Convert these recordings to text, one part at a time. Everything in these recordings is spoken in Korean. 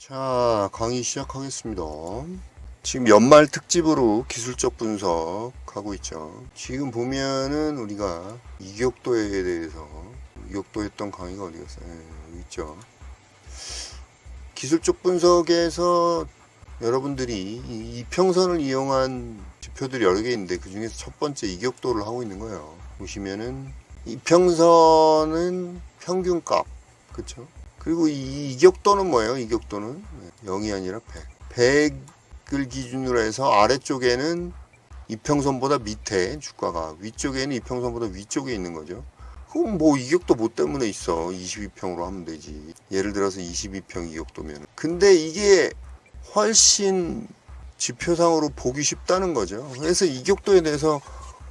자, 강의 시작하겠습니다. 지금 연말 특집으로 기술적 분석하고 있죠. 지금 보면은 우리가 이격도에 대해서 이격도 했던 강의가 어디 갔어요? 예, 여기 있죠. 기술적 분석에서 여러분들이 이 이평선을 이용한 지표들이 여러 개 있는데 그 중에서 첫 번째 이격도를 하고 있는 거예요. 보시면은 이평선은 평균값, 그쵸? 그리고 이 이격도는 뭐예요? 이격도는 0이 아니라 100. 100을 기준으로 해서 아래쪽에는 이평선보다 밑에 주가가 위쪽에는 이평선보다 위쪽에 있는 거죠. 그럼 뭐 이격도 뭐 때문에 있어? 22평으로 하면 되지. 예를 들어서 22평 이격도면. 근데 이게 훨씬 지표상으로 보기 쉽다는 거죠. 그래서 이격도에 대해서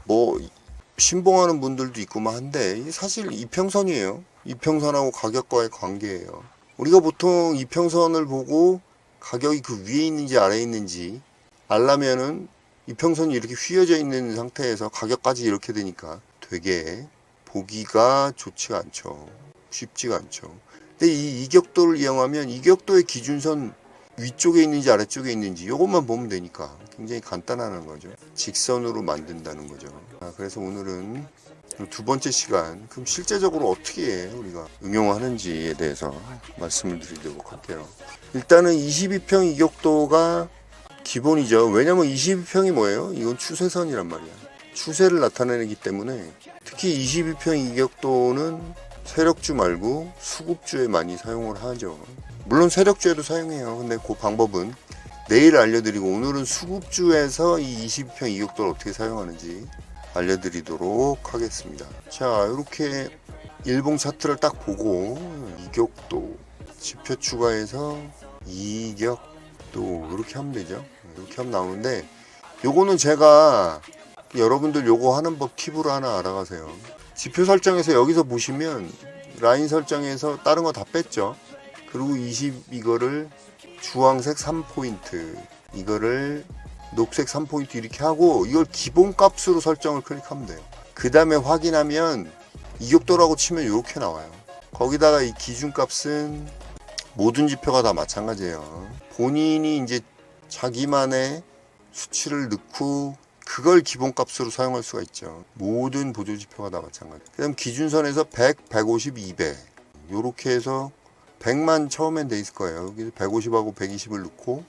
뭐 신봉하는 분들도 있고만 한데 사실 이평선이에요. 이평선하고 가격과의 관계예요. 우리가 보통 이평선을 보고 가격이 그 위에 있는지 아래에 있는지 알려면은 이평선이 이렇게 휘어져 있는 상태에서 가격까지 이렇게 되니까 되게 보기가 좋지가 않죠. 쉽지가 않죠. 근데 이 이격도를 이용하면 이격도의 기준선 위쪽에 있는지 아래쪽에 있는지 이것만 보면 되니까 굉장히 간단한 거죠. 직선으로 만든다는 거죠. 아, 그래서 오늘은 두 번째 시간 그럼 실제적으로 어떻게 우리가 응용하는지에 대해서 말씀을 드리도록 할게요. 일단은 22평 이격도가 기본이죠. 왜냐면 22평이 뭐예요? 이건 추세선이란 말이야. 추세를 나타내기 때문에 특히 22평 이격도는 세력주 말고 수급주에 많이 사용을 하죠. 물론 세력주에도 사용해요. 근데 그 방법은 내일 알려드리고 오늘은 수급주에서 이 22평 이격도를 어떻게 사용하는지 알려드리도록 하겠습니다. 자, 이렇게 일봉 차트를 딱 보고 이격도 지표 추가해서 이격도 이렇게 하면 되죠. 이렇게 하면 나오는데 요거는 제가 여러분들 요거 하는 법 팁으로 하나 알아가세요. 지표 설정에서 여기서 보시면 라인 설정에서 다른 거 다 뺐죠. 그리고 20 이거를 주황색 3포인트 이거를 녹색 3포인트 이렇게 하고 이걸 기본값으로 설정을 클릭하면 돼요. 그 다음에 확인하면 이격도라고 치면 이렇게 나와요. 거기다가 이 기준값은 모든 지표가 다 마찬가지예요. 본인이 이제 자기만의 수치를 넣고 그걸 기본값으로 사용할 수가 있죠. 모든 보조 지표가 다 마찬가지. 그다음 기준선에서 100, 150, 200 요렇게 해서 100만 처음엔 돼 있을 거예요. 여기서 150하고 120을 넣고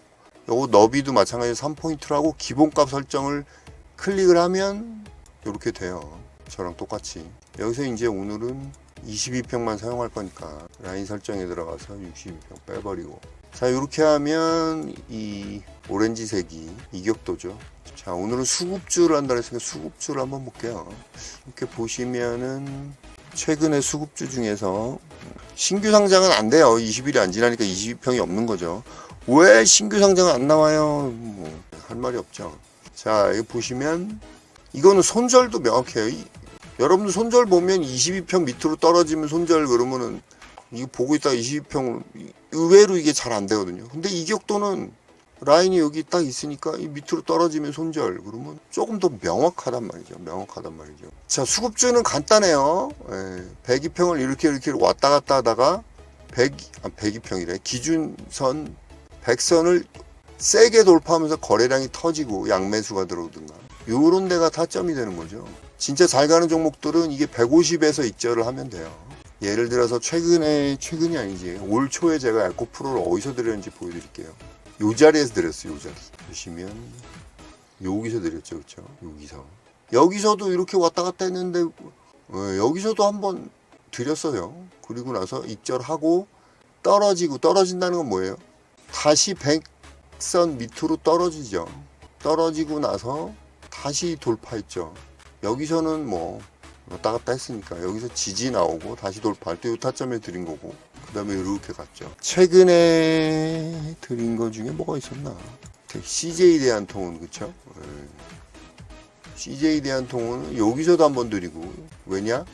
요거 너비도 마찬가지로 3포인트라고 기본값 설정을 클릭을 하면 이렇게 돼요. 저랑 똑같이. 여기서 이제 오늘은 22평만 사용할 거니까 라인 설정에 들어가서 62평 빼버리고 자 이렇게 하면 이 오렌지색이 이격도죠. 자 오늘은 수급주를 한다 했으니까 수급주를 한번 볼게요. 이렇게 보시면은 최근에 수급주 중에서 신규 상장은 안 돼요. 20일이 안 지나니까 22평이 없는 거죠. 왜 신규 상장은 안 나와요? 뭐, 할 말이 없죠. 자, 여기 보시면, 이거는 손절도 명확해요. 이- 여러분들 손절 보면 22평 밑으로 떨어지면 손절 그러면은, 이거 보고 있다가 22평, 의외로 이게 잘 안 되거든요. 근데 이 격도는 라인이 여기 딱 있으니까 이 밑으로 떨어지면 손절 그러면 조금 더 명확하단 말이죠. 명확하단 말이죠. 자, 수급주는 간단해요. 예, 102평을 이렇게 이렇게 왔다 갔다 하다가 100, 아, 102평이래. 기준선 100선을 세게 돌파하면서 거래량이 터지고 양매수가 들어오든가 요런 데가 타점이 되는 거죠. 진짜 잘 가는 종목들은 이게 150에서 익절을 하면 돼요. 예를 들어서 최근에 최근이 아니지 올 초에 제가 에코 프로를 어디서 드렸는지 보여드릴게요. 요 자리에서 드렸어요. 요 자리 보시면 여기서 드렸죠, 그렇죠? 여기서 여기서도 이렇게 왔다 갔다 했는데 어, 여기서도 한번 드렸어요. 그리고 나서 익절하고 떨어지고 떨어진다는 건 뭐예요? 다시 100선 밑으로 떨어지죠. 떨어지고 나서 다시 돌파했죠. 여기서는 뭐 왔다 갔다 했으니까 여기서 지지 나오고 다시 돌파할 때이 타점에 드린 거고 그 다음에 이렇게 갔죠. 최근에 드린 거 중에 뭐가 있었나? CJ 대한통운 그쵸? 예. CJ 대한통운은 여기서도 한번 드리고 왜냐?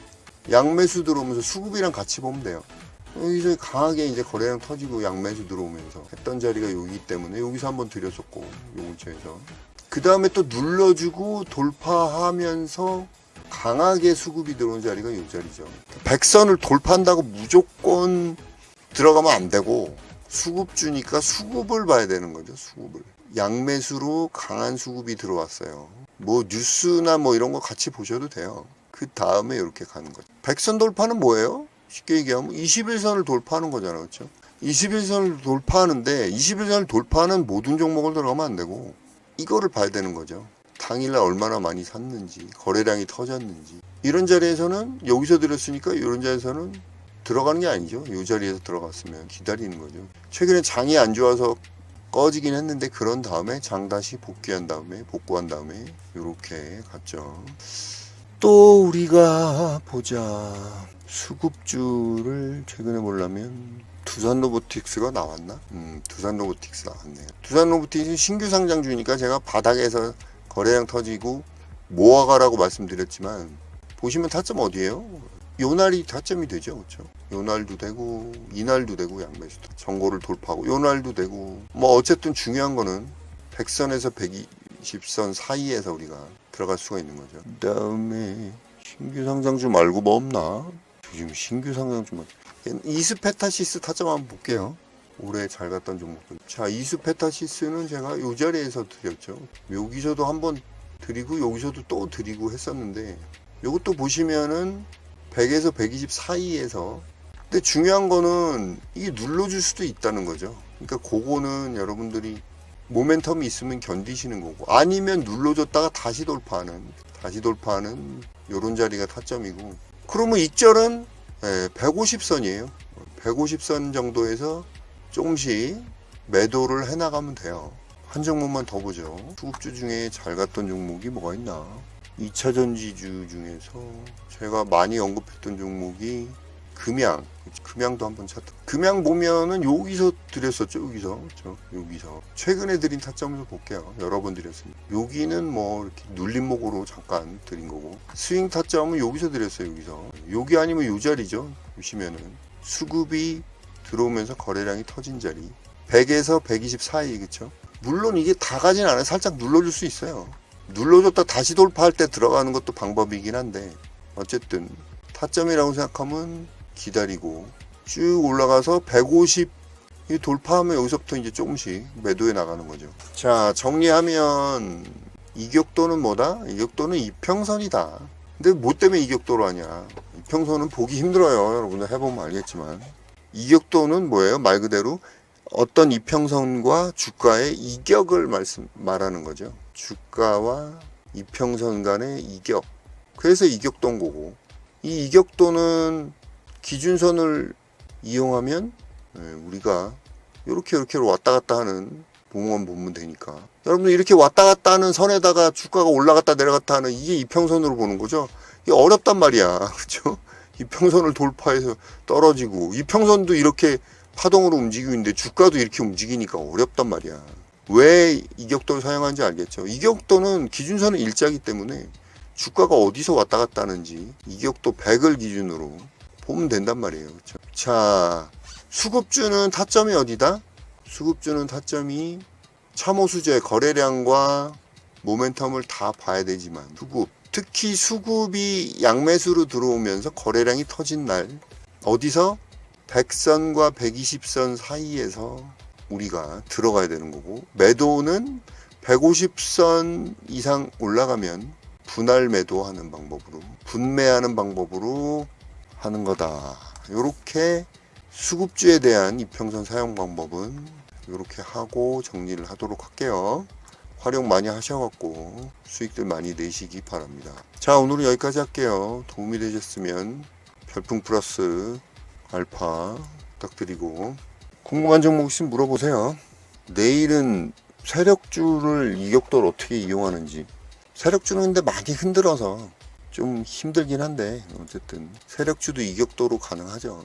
양매수 들어오면서 수급이랑 같이 보면 돼요. 여기서 강하게 이제 거래량 터지고 양매수 들어오면서 했던 자리가 여기 때문에 여기서 한번 드렸었고 요 근처에서 그 다음에 또 눌러주고 돌파하면서 강하게 수급이 들어온 자리가 요 자리죠. 백선을 돌파한다고 무조건 들어가면 안 되고 수급 주니까 수급을 봐야 되는 거죠. 수급을. 양매수로 강한 수급이 들어왔어요. 뭐 뉴스나 뭐 이런 거 같이 보셔도 돼요. 그 다음에 이렇게 가는 거죠. 백선 돌파는 뭐예요? 쉽게 얘기하면 21선을 돌파하는 거잖아요. 그렇죠? 21선을 돌파하는데 21선을 돌파하는 모든 종목을 들어가면 안 되고 이거를 봐야 되는 거죠. 당일날 얼마나 많이 샀는지, 거래량이 터졌는지. 이런 자리에서는 여기서 들었으니까 이런 자리에서는 들어가는 게 아니죠. 이 자리에서 들어갔으면 기다리는 거죠. 최근에 장이 안 좋아서 꺼지긴 했는데 그런 다음에 장 다시 복귀한 다음에 복구한 다음에 이렇게 갔죠. 또 우리가 보자. 수급주를 최근에 보려면 두산 로보틱스가 나왔나? 음, 두산 로보틱스 나왔네요. 두산 로보틱스 신규 상장주니까 제가 바닥에서 거래량 터지고 모아가라고 말씀드렸지만 보시면 타점 어디예요? 요 날이 타점이 되죠, 그렇죠? 요 날도 되고 이 날도 되고 양매수도 전고를 돌파하고 요 날도 되고 뭐 어쨌든 중요한 거는 100선에서 120선 사이에서 우리가 들어갈 수가 있는 거죠. 그다음에 신규 상장주 말고 뭐 없나? 지금 신규 상장주 만 이스페타시스 타점 한번 볼게요. 올해 잘 갔던 종목들. 자, 이스페타시스는 제가 요 자리에서 드렸죠. 여기서도 한번 드리고 여기서도 또 드리고 했었는데 요것도 보시면은 100에서 120 사이에서 근데 중요한 거는 이게 눌러줄 수도 있다는 거죠. 그러니까 그거는 여러분들이 모멘텀이 있으면 견디시는 거고 아니면 눌러줬다가 다시 돌파하는 다시 돌파하는 요런 자리가 타점이고 그러면 익절은 150선이에요. 150선 정도에서 조금씩 매도를 해나가면 돼요. 한 종목만 더 보죠. 수급주 중에 잘 갔던 종목이 뭐가 있나? 2차 전지주 중에서 제가 많이 언급했던 종목이 금양. 금양도 한번 찾다. 금양 보면은 여기서 드렸었죠. 여기서. 그렇죠? 여기서. 최근에 드린 타점을 볼게요. 여러 번 드렸습니다. 여기는 뭐 이렇게 눌림목으로 잠깐 드린 거고. 스윙 타점은 여기서 드렸어요. 여기서. 여기 아니면 요 자리죠. 보시면은 수급이 들어오면서 거래량이 터진 자리. 100에서 120 사이 그쵸? 물론 이게 다 가진 않아요. 살짝 눌러줄 수 있어요. 눌러줬다 다시 돌파할 때 들어가는 것도 방법이긴 한데 어쨌든 타점이라고 생각하면 기다리고 쭉 올라가서 150이 돌파하면 여기서부터 이제 조금씩 매도해 나가는 거죠. 자 정리하면 이격도는 뭐다? 이격도는 이평선이다. 근데 뭐 때문에 이격도로 하냐? 이평선은 보기 힘들어요. 여러분들 해보면 알겠지만 이격도는 뭐예요? 말 그대로 어떤 이평선과 주가의 이격을 말씀 말하는 거죠. 주가와 이평선 간의 이격. 그래서 이격도인 거고 이 이격도는 기준선을 이용하면 예, 우리가 이렇게 이렇게 왔다 갔다 하는 봉원 보면 되니까 여러분들 이렇게 왔다 갔다 하는 선에다가 주가가 올라갔다 내려갔다 하는 이게 이평선으로 보는 거죠. 이게 어렵단 말이야. 그렇죠? 이평선을 돌파해서 떨어지고 이평선도 이렇게 파동으로 움직이고 있는데 주가도 이렇게 움직이니까 어렵단 말이야. 왜 이격도를 사용하는지 알겠죠? 이격도는 기준선은 일자기 때문에 주가가 어디서 왔다 갔다 하는지 이격도 100을 기준으로 보면 된단 말이에요. 그렇죠? 자, 수급주는 타점이 어디다? 수급주는 타점이 참호수재 거래량과 모멘텀을 다 봐야 되지만 수급 특히 수급이 양매수로 들어오면서 거래량이 터진 날 어디서 100선과 120선 사이에서 우리가 들어가야 되는 거고 매도는 150선 이상 올라가면 분할 매도하는 방법으로 분매하는 방법으로 하는 거다. 이렇게 수급주에 대한 이평선 사용 방법은 이렇게 하고 정리를 하도록 할게요. 활용 많이 하셔갖고 수익들 많이 내시기 바랍니다. 자 오늘은 여기까지 할게요. 도움이 되셨으면 별풍 플러스 알파 부탁드리고 궁금한 종목 있으면 물어보세요. 내일은 세력주를 이격도를 어떻게 이용하는지 세력주는 근데 많이 흔들어서 좀 힘들긴 한데 어쨌든 세력주도 이격도로 가능하죠.